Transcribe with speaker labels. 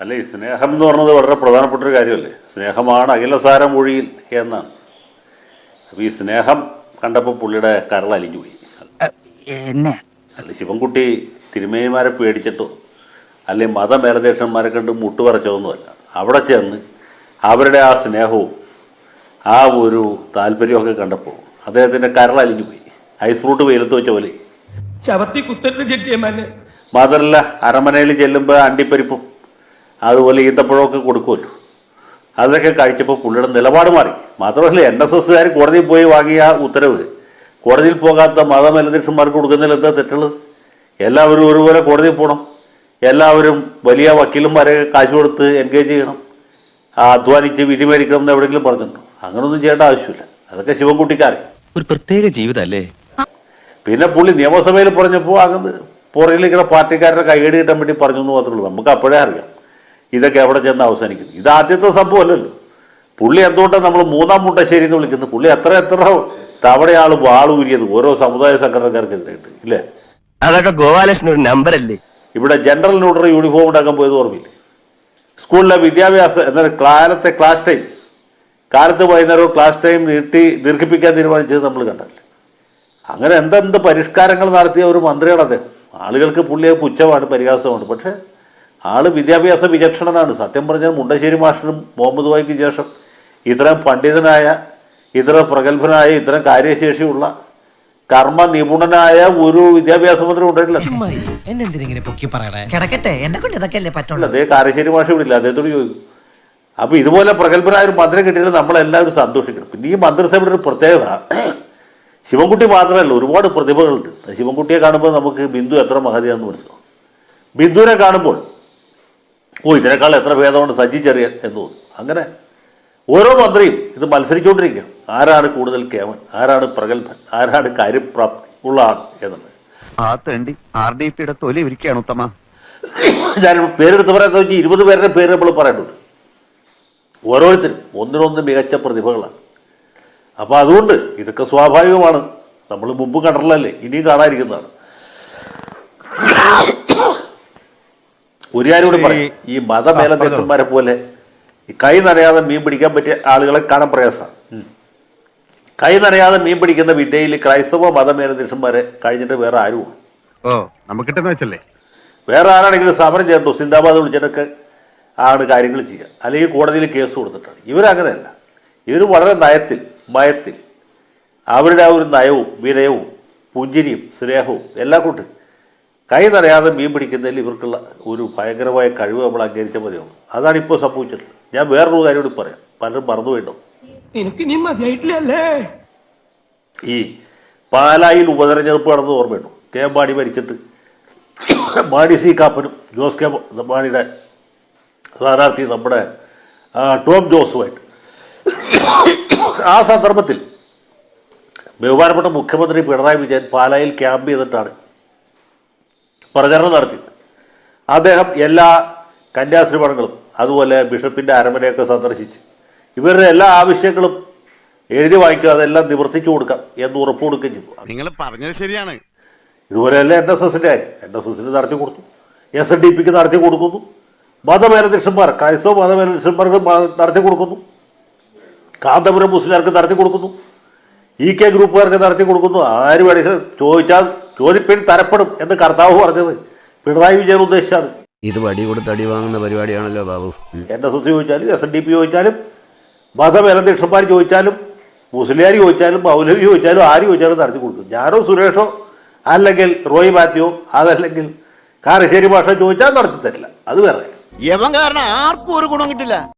Speaker 1: അല്ല ഈ സ്നേഹം എന്ന് പറഞ്ഞത് വളരെ പ്രധാനപ്പെട്ട ഒരു കാര്യമല്ലേ? സ്നേഹമാണ് അഖിലസാരം മൊഴിയിൽ എന്നാണ്. അപ്പൊ ഈ സ്നേഹം കണ്ടപ്പോൾ പുള്ളിയുടെ കരൾ അലിഞ്ഞു പോയി.
Speaker 2: എന്നെ?
Speaker 1: അല്ല ശിവൻകുട്ടി തിരുമേനിമാരെ പേടിച്ചിട്ടോ അല്ലെ മതമേലധ്യക്ഷന്മാരെ കണ്ട് മുട്ടുപറച്ചതൊന്നുമല്ല. അവിടെ ചെന്ന് അവരുടെ ആ സ്നേഹവും ആ ഒരു താല്പര്യമൊക്കെ കണ്ടപ്പോൾ അദ്ദേഹത്തിന്റെ കരൾ അലിഞ്ഞു പോയി. ഐസ് ഫ്രൂട്ട് വെയിലത്ത് വെച്ച പോലെ. മാത്രല്ല അരമനയിൽ ചെല്ലുമ്പോൾ അണ്ടിപ്പരിപ്പും അതുപോലെ ഈന്തപ്പഴമൊക്കെ കൊടുക്കുമല്ലോ. അതൊക്കെ കഴിച്ചപ്പോൾ പുള്ളിയുടെ നിലപാട് മാറി. മാത്രമല്ല എൻ എസ് എസ്സുകാർ കോടതിയിൽ പോയി വാങ്ങിയ ഉത്തരവ് കോടതിയിൽ പോകാത്ത മതമേലധ്യക്ഷന്മാർക്ക് കൊടുക്കുന്നതിൽ എന്താ തെറ്റുള്ളത്? എല്ലാവരും ഒരുപോലെ കോടതിയിൽ പോകണം. എല്ലാവരും വലിയ വക്കീലന്മാരെ കാശ് കൊടുത്ത് എൻഗേജ് ചെയ്യണം. ആ അധ്വാനിച്ച് വിധി മേടിക്കണം എന്ന് എവിടെയെങ്കിലും പറഞ്ഞിട്ടുണ്ടോ? അങ്ങനൊന്നും ചെയ്യേണ്ട ആവശ്യമില്ല. അതൊക്കെ ശിവൻകുട്ടിക്കാരെ.
Speaker 3: ഒരു പ്രത്യേക ജീവിതമല്ലേ?
Speaker 1: പിന്നെ പുള്ളി നിയമസഭയിൽ പറഞ്ഞപ്പോൾ അങ്ങ് പുറകിലിരിക്കുന്ന പാർട്ടിക്കാരുടെ കൈയടി കിട്ടാൻ വേണ്ടി പറഞ്ഞു എന്ന് മാത്രമേ ഉള്ളൂ. നമുക്ക് അപ്പോഴേ അറിയാം. ഇതൊക്കെ എവിടെ ചെന്ന് അവസാനിക്കുന്നു? ഇത് ആദ്യത്തെ സംഭവമല്ലല്ലോ പുള്ളി എന്തുകൊണ്ടാണ് നമ്മൾ മൂന്നാം മുണ്ടശ്ശേരി എന്ന് വിളിക്കുന്നത്? പുള്ളി എത്ര എത്ര തവണയാൾ വാളൂരിയത് ഓരോ സമുദായ സംഘടനക്കാർക്കെതിരായിട്ട് ഇല്ലേ?
Speaker 2: അതൊക്കെ ഗോപാലകൃഷ്ണൻ ഒരു നമ്പർ അല്ലേ?
Speaker 1: ഇവിടെ ജനറൽ നോഡർ യൂണിഫോം ഉണ്ടാക്കാൻ പോയത് ഓർമ്മയില്ലേ? സ്കൂളിലെ വിദ്യാഭ്യാസം എന്നാൽ കാലത്തെ ക്ലാസ് ടൈം കാലത്ത് വൈകുന്നേരം ക്ലാസ് ടൈം നീട്ടി ദീർഘിപ്പിക്കാൻ തീരുമാനിച്ചത് നമ്മൾ കണ്ടല്ലേ അങ്ങനെ എന്തെന്ത് പരിഷ്കാരങ്ങൾ നടത്തിയ ഒരു മന്ത്രിയാണ് അദ്ദേഹം. ആളുകൾക്ക് പുള്ളിയെ പുച്ഛമാണ് പരിഹാസമാണ്. പക്ഷേ ആൾ വിദ്യാഭ്യാസ വിചക്ഷണനാണ്. സത്യം പറഞ്ഞാൽ മുണ്ടശ്ശേരി മാസ്റ്ററും മുഹമ്മദ് വായിക്ക് ശേഷം ഇത്രയും പണ്ഡിതനായ ഇത്ര പ്രഗത്ഭനായ ഇത്രയും കാര്യശേഷിയുള്ള കർമ്മ നിപുണനായ ഒരു വിദ്യാഭ്യാസ മന്ത്രി ഉണ്ടായിട്ടില്ല.
Speaker 4: അതേ
Speaker 1: ഇല്ല കാരശ്ശേരി ഭാഷ വിടില്ല അദ്ദേഹത്തോട് ചോദിക്കും. അപ്പൊ ഇതുപോലെ പ്രഗത്ഭനായ ഒരു മന്ത്രി കിട്ടിയാൽ നമ്മളെല്ലാവരും സന്തോഷിക്കണം. പിന്നെ ഈ മന്ത്രിസഭയുടെ ഒരു പ്രത്യേകത ശിവൻകുട്ടി മാത്രമല്ല ഒരുപാട് പ്രതിഭകളുണ്ട്. ശിവൻകുട്ടിയെ കാണുമ്പോൾ നമുക്ക് ബിന്ദു എത്ര മഹതിയാണെന്ന് മനസ്സിലാവും. ബിന്ദുവിനെ കാണുമ്പോൾ ഓ ഇതിനേക്കാൾ എത്ര ഭേദമുണ്ട് സജി ചെറിയൻ എന്ന് തോന്നും അങ്ങനെ ഓരോ മന്ത്രിയും ഇത് മത്സരിച്ചുകൊണ്ടിരിക്കുകയാണ്. ആരാണ് കൂടുതൽ കേമൻ? ആരാണ് പ്രഗത്ഭൻ? ആരാണ് കാര്യപ്രാപ്തി? ഉള്ള ആൾ എന്നുള്ളത്.
Speaker 3: ആ തേണ്ടി ആർ ഡി പിയുടെ തൊലി ഇരിക്കുകയാണ് ഉത്തമ.
Speaker 1: ഞാൻ പേരെടുത്ത് പറയാത്ത വെച്ചാൽ ഇരുപത് പേരുടെ പേര് നമ്മൾ പറയുന്നുണ്ട് ഓരോരുത്തരും ഒന്നിനൊന്ന് മികച്ച പ്രതിഭകളാണ്. അപ്പോൾ അതുകൊണ്ട് ഇതൊക്കെ സ്വാഭാവികമാണ്. നമ്മൾ മുമ്പ് കണ്ടിട്ടുള്ളതല്ലേ? ഇനിയും കാണാതിരിക്കുന്നതാണ്. ഒരു കാര്യം കൂടി പറയാം ഈ മതമേലധ്യക്ഷന്മാരെ പോലെ കൈ നനയാതെ മീൻ പിടിക്കാൻ പറ്റിയ ആളുകളെ കാണാൻ പ്രയാസമാണ്. കൈ നനയാതെ മീൻ പിടിക്കുന്ന വിദ്യയിൽ ക്രൈസ്തവ മതമേലധ്യക്ഷന്മാരെ കഴിഞ്ഞിട്ട് വേറെ ആരും
Speaker 3: ഓ വെച്ചല്ലേ?
Speaker 1: വേറെ ആരാണെങ്കിലും സമരം ചേർന്നു സിന്ദാബാദ് വിളിച്ചിട്ടൊക്കെ ആണ് കാര്യങ്ങൾ ചെയ്യുക. അല്ലെങ്കിൽ കോടതിയിൽ കേസ് കൊടുത്തിട്ടാണ്. ഇവരങ്ങനെയല്ല. ഇവർ വളരെ നയത്തിൽ ഭയത്തിൽ അവരുടെ ആ ഒരു നയവും വിനയവും പുഞ്ചിരിയും സ്നേഹവും എല്ലാം കൊണ്ട് കൈ നിറയാതെ മീൻ പിടിക്കുന്നതിൽ ഇവർക്കുള്ള ഒരു ഭയങ്കരമായ കഴിവ് നമ്മൾ അംഗീകരിച്ച മതിയാവും അതാണ് ഇപ്പോൾ സംഭവിച്ചിട്ടുള്ളത് ഞാൻ വേറൊരു കാര്യം കൂടി പറയാം. പലരും
Speaker 5: മറന്നു മതിയായിട്ടില്ലല്ലേ?
Speaker 1: ഈ പാലായിൽ ഉപതെരഞ്ഞെടുപ്പ് നടന്നത് ഓർമ്മയുണ്ടോ? കെ മാണി മരിച്ചിട്ട് മാണി സി കാപ്പനും ജോസ് കെ മാണിയുടെ സ്ഥാനാർത്ഥി നമ്മുടെ ടോം ജോസുമായിട്ട്. ആ സന്ദർഭത്തിൽ ബഹുമാനപ്പെട്ട മുഖ്യമന്ത്രി പിണറായി വിജയൻ പാലായിൽ ക്യാമ്പ് ചെയ്തിട്ടാണ് പ്രചരണം നടത്തി. അദ്ദേഹം എല്ലാ കന്യാസ്ത്രീമണങ്ങളും അതുപോലെ ബിഷപ്പിന്റെ അരമനയൊക്കെ സന്ദർശിച്ച് ഇവരുടെ എല്ലാ ആവശ്യങ്ങളും എഴുതി വായിക്കുക അതെല്ലാം നിവർത്തിച്ചു കൊടുക്കാം എന്ന് ഉറപ്പ് കൊടുക്കുകയും ചെയ്തു.
Speaker 6: നിങ്ങൾ പറഞ്ഞത് ശരിയാണ്.
Speaker 1: ഇതുപോലെയല്ല എൻ എസ് എസിന്റെ കാര്യം? എൻ എസ് എസിന് നടത്തി കൊടുത്തു. എസ് എൻ ഡി പിക്ക് നടത്തി കൊടുക്കുന്നു. മതമേലധ്യക്ഷന്മാർ ക്രൈസ്തവ മതമേലധ്യക്ഷന്മാർക്ക് നടത്തി കൊടുക്കുന്നു. കാന്തപുരം മുസ്ലിംകാർക്ക് നടത്തി കൊടുക്കുന്നു. ഇ കെ ഗ്രൂപ്പുകാർക്ക് നടത്തി കൊടുക്കുന്നു. ആര് വേണമെങ്കിലും ചോദിച്ചാൽ ചോദിപ്പിൻ തരപ്പെടും എന്ന് കർത്താവ് പറഞ്ഞത്. പിണറായി വിജയൻ ഉദ്ദേശിച്ചാണ്.
Speaker 7: ഇത് വടി കൊടുത്ത് അടി വാങ്ങുന്ന പരിപാടിയാണല്ലോ ബാബു.
Speaker 1: എൻ എസ് എസ് ചോദിച്ചാലും എസ് എൻ ഡി പി ചോദിച്ചാലും മതമേലധ്യക്ഷന്മാർ ചോദിച്ചാലും മുസ്ലിയാർ ചോദിച്ചാലും മൗലവി ചോദിച്ചാലും ആര് ചോദിച്ചാലും നടത്തി കൊടുക്കും. ഞാനോ സുരേഷോ അല്ലെങ്കിൽ റോയ് മാത്യോ അതല്ലെങ്കിൽ കാരശ്ശേരി ഭാഷ ചോദിച്ചാൽ നടത്തി തരില്ല. അത് വേറെ.
Speaker 6: യവൻ കാരണം ആർക്കും ഒരു ഗുണം കിട്ടില്ല.